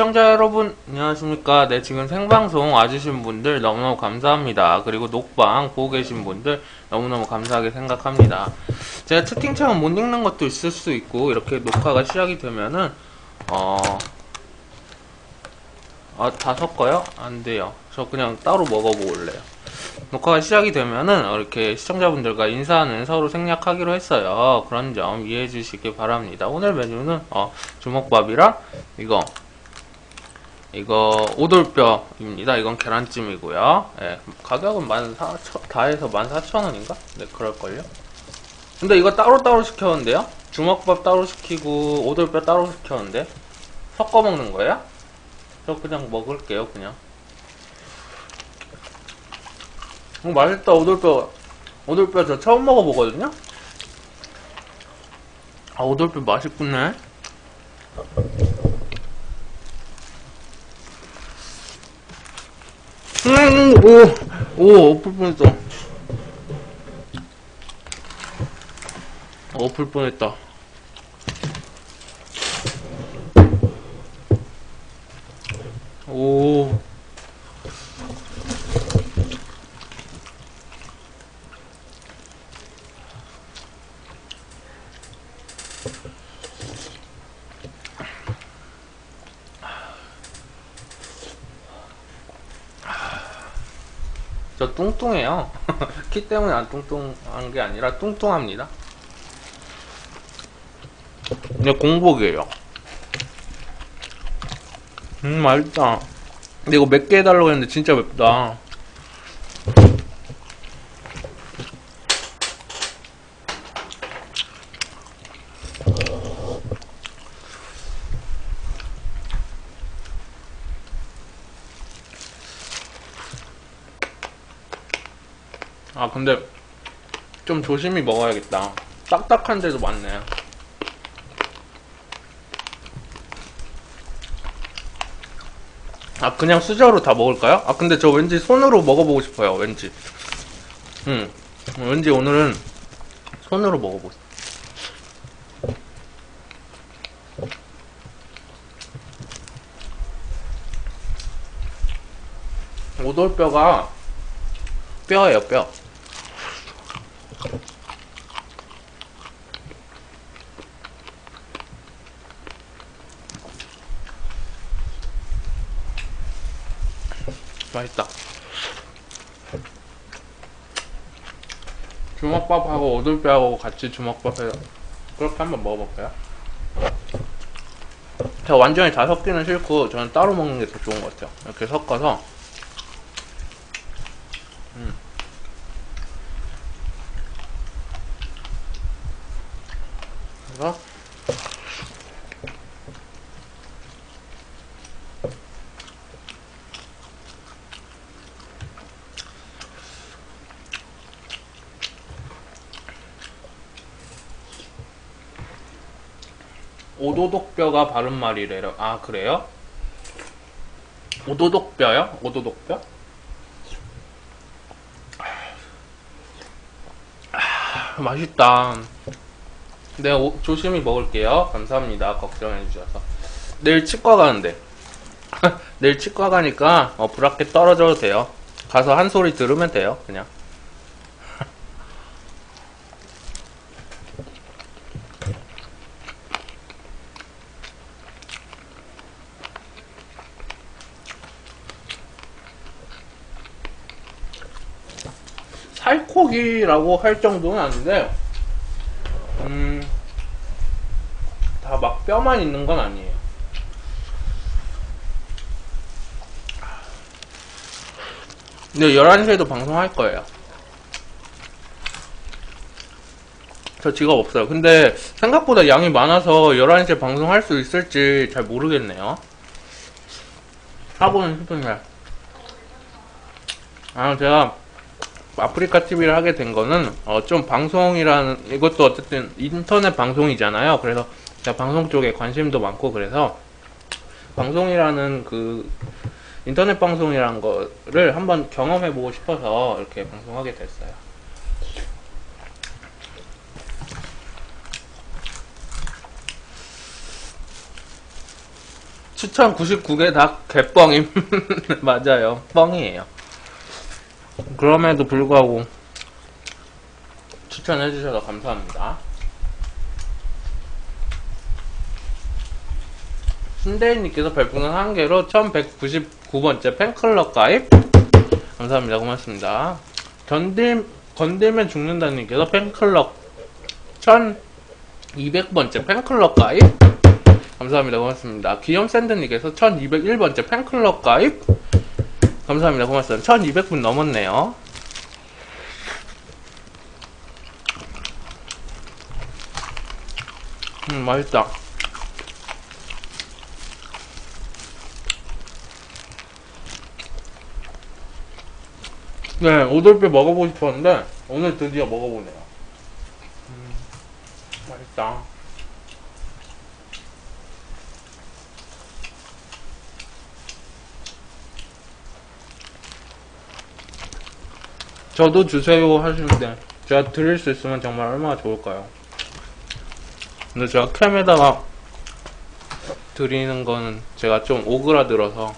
시청자 여러분 안녕하십니까. 네 지금 생방송 와주신 분들 너무너무 감사합니다. 그리고 녹방 보고 계신 분들 너무너무 감사하게 생각합니다. 제가 채팅창은 못 읽는 것도 있을 수 있고 이렇게 녹화가 시작이 되면은 어... 아, 다 섞어요? 안 돼요. 저 그냥 따로 먹어보고 올래요. 녹화가 시작이 되면은 이렇게 시청자분들과 인사는 서로 생략하기로 했어요. 그런 점 이해해 주시기 바랍니다. 오늘 메뉴는 어, 주먹밥이랑 이거 이거 오돌뼈입니다. 이건 계란찜이고요. 예, 가격은 만 사, 다 해서 만 사천 원인가? 네, 그럴걸요. 근데 이거 따로따로 시켰는데요? 주먹밥 따로 시키고 오돌뼈 따로 시켰는데 섞어 먹는 거예요? 저 그냥 먹을게요, 그냥. 어, 맛있다, 오돌뼈. 오돌뼈 저 처음 먹어보거든요? 아, 오돌뼈 맛있구네. 음, 오, 오, 엎을 뻔했다. 엎을 뻔했다. 오. 저 뚱뚱해요. 키 때문에 안 뚱뚱한 게 아니라 뚱뚱합니다. 근데 공복이에요. 음, 맛있다. 근데 이거 몇개 해달라고 했는데 진짜 맵다. 아, 근데 좀 조심히 먹어야겠다. 딱딱한 데도 많네. 아, 그냥 수저로 다 먹을까요? 아, 근데 저 왠지 손으로 먹어보고 싶어요, 왠지. 음, 왠지 오늘은 손으로 먹어보고 싶어요. 오돌뼈가 뼈예요, 뼈. 맛있다. 주먹밥하고 오돌뼈하고 같이 주먹밥 해서 그렇게 한번 먹어볼까요? 제가 완전히 다 섞기는 싫고 저는 따로 먹는 게 더 좋은 것 같아요. 이렇게 섞어서 음. 그래서 오도독뼈가 바른 말이래요. 아 그래요? 오도독뼈요? 오도독뼈? 아, 맛있다. 네, 오- 조심히 먹을게요. 감사합니다. 걱정해 주셔서. 내일 치과 가는데. 내일 치과 가니까 어, 브라켓 떨어져도 돼요. 가서 한 소리 들으면 돼요. 그냥. 살코기라고 할 정도는 아닌데, 음, 다 막 뼈만 있는 건 아니에요. 근데 11시에도 방송할 거예요. 저 직업 없어요. 근데 생각보다 양이 많아서 11시에 방송할 수 있을지 잘 모르겠네요. 하고는 싶은데. 아, 제가 아프리카 TV를 하게 된 거는 어, 좀 방송이라는 이것도 어쨌든 인터넷 방송이잖아요. 그래서 제가 방송 쪽에 관심도 많고 그래서 방송이라는 그 인터넷 방송이라는 거를 한번 경험해 보고 싶어서 이렇게 방송하게 됐어요. 추천 99개 다 개뻥임. 맞아요. 뻥이에요. 그럼에도 불구하고 추천해주셔서 감사합니다. 신대인님께서 별풍선 한 개로 1199번째 팬클럽 가입 감사합니다. 고맙습니다. 건들, 건들면 죽는다님께서 팬클럽 1200번째 팬클럽 가입 감사합니다. 고맙습니다. 기염샌드님께서 1201번째 팬클럽 가입 감사합니다. 고맙습니다. 1200분 넘었네요. 음, 맛있다. 네, 오돌뼈 먹어보고 싶었는데, 오늘 드디어 먹어보네요. 음, 맛있다. 저도 주세요 하시는데, 제가 드릴 수 있으면 정말 얼마나 좋을까요? 근데 제가 캠에다가 드리는 거는 제가 좀 오그라들어서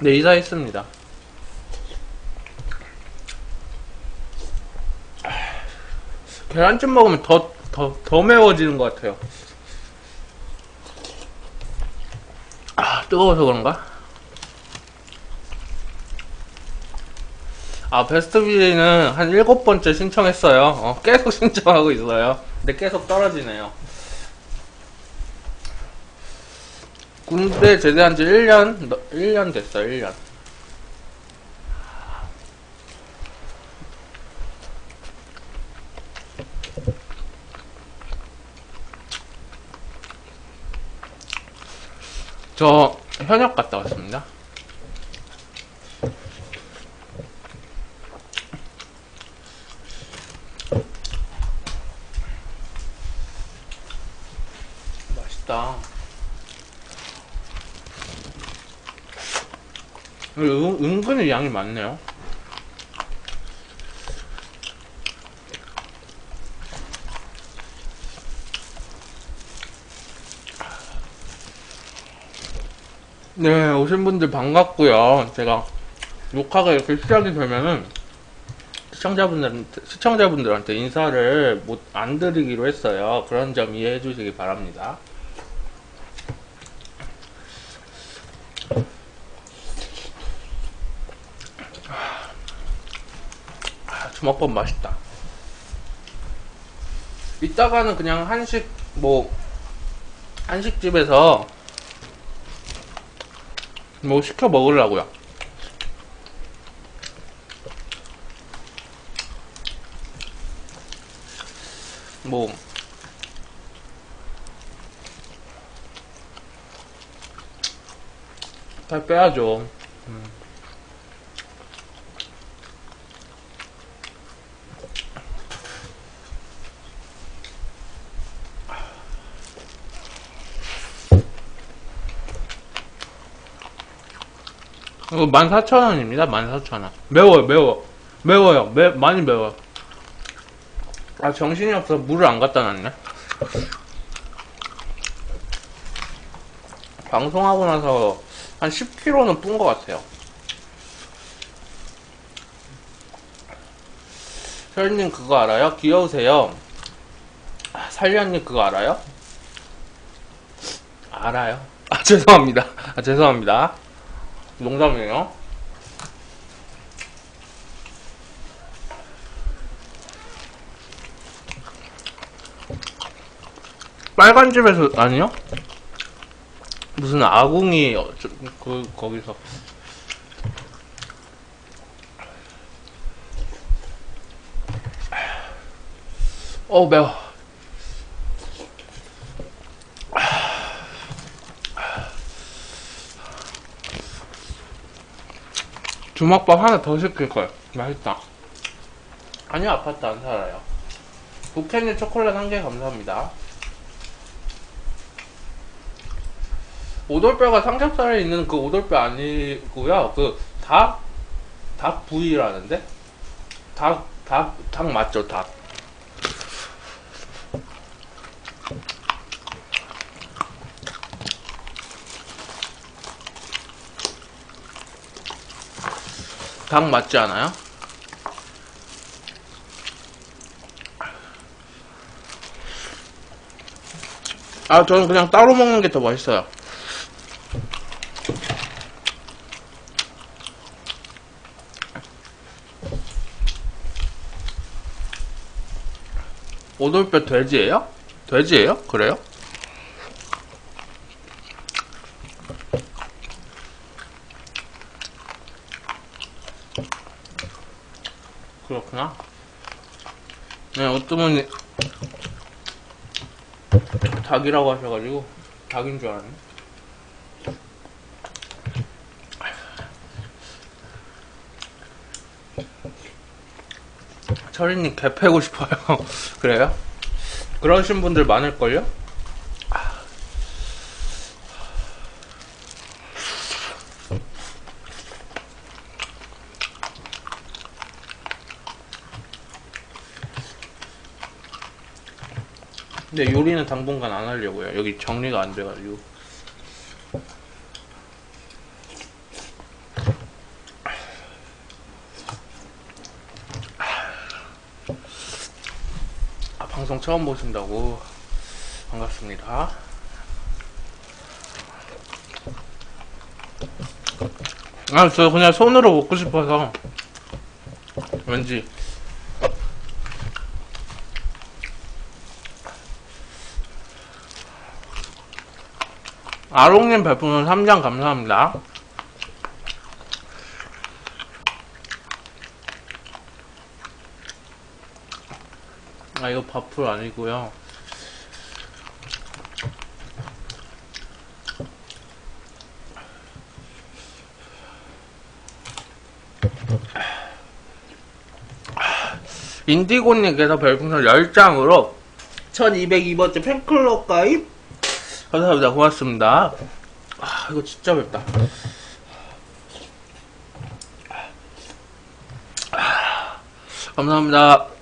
네, 이사했습니다. 계란찜 먹으면 더, 더, 더 매워지는 것 같아요. 아, 뜨거워서 그런가? 아, 베스트비는 한 일곱 번째 신청했어요. 어, 계속 신청하고 있어요. 근데 계속 떨어지네요. 군대 제대한 지 1년, 1년 됐어, 1년. 저 현역 갔다 왔습니다. 맛있다. 은, 은근히 양이 많네요. 네, 오신 분들 반갑고요. 제가 녹화가 이렇게 시작이 되면은 시청자분들한테, 시청자분들한테 인사를 못, 안 드리기로 했어요. 그런 점 이해해 주시기 바랍니다. 아, 주먹밥 맛있다. 이따가는 그냥 한식, 뭐, 한식집에서 뭐 시켜 먹으려고요. 뭐, 살 빼야죠. 음. 이거 14,000원입니다. 14,000원. 매워요, 매워. 매워요. 매, 많이 매워요. 아, 정신이 없어. 물을 안 갖다 놨네. 방송하고 나서 한 10kg는 뿐 것 같아요. 혈님 그거 알아요? 귀여우세요. 아, 살련님 그거 알아요? 알아요. 아, 죄송합니다. 아, 죄송합니다. 농담이에요. 빨간 집에서 아니요? 무슨 아궁이 어, 저, 그 거기서 어 매워. 주먹밥 하나 더 시킬 걸. 맛있다. 아니요, 아파트 안 살아요. 부캐님 초콜릿 한 개 감사합니다. 오돌뼈가 삼겹살에 있는 그 오돌뼈 아니고요. 그 닭, 닭 부위라는데? 닭, 닭, 닭 맞죠, 닭. 닭 맞지 않아요? 아, 저는 그냥 따로 먹는 게 더 맛있어요. 오돌뼈 돼지예요? 돼지예요? 그래요? 그렇구나. 네, 어떤 분이 닭이라고 하셔가지고 닭인 줄 알았네. 철이님 개 패고 싶어요. 그래요? 그러신 분들 많을걸요? 근데 요리는 당분간 안 하려고요. 여기 정리가 안 돼가지고. 아, 방송 처음 보신다고 반갑습니다. 아, 저 그냥 손으로 먹고 싶어서 왠지 아롱님 별풍선 3장 감사합니다. 아, 이거 밥풀 아니고요. 인디고님께서 별풍선 10장으로 1202번째 팬클럽 가입 감사합니다. 고맙습니다. 아, 이거 진짜 맵다. 아, 감사합니다.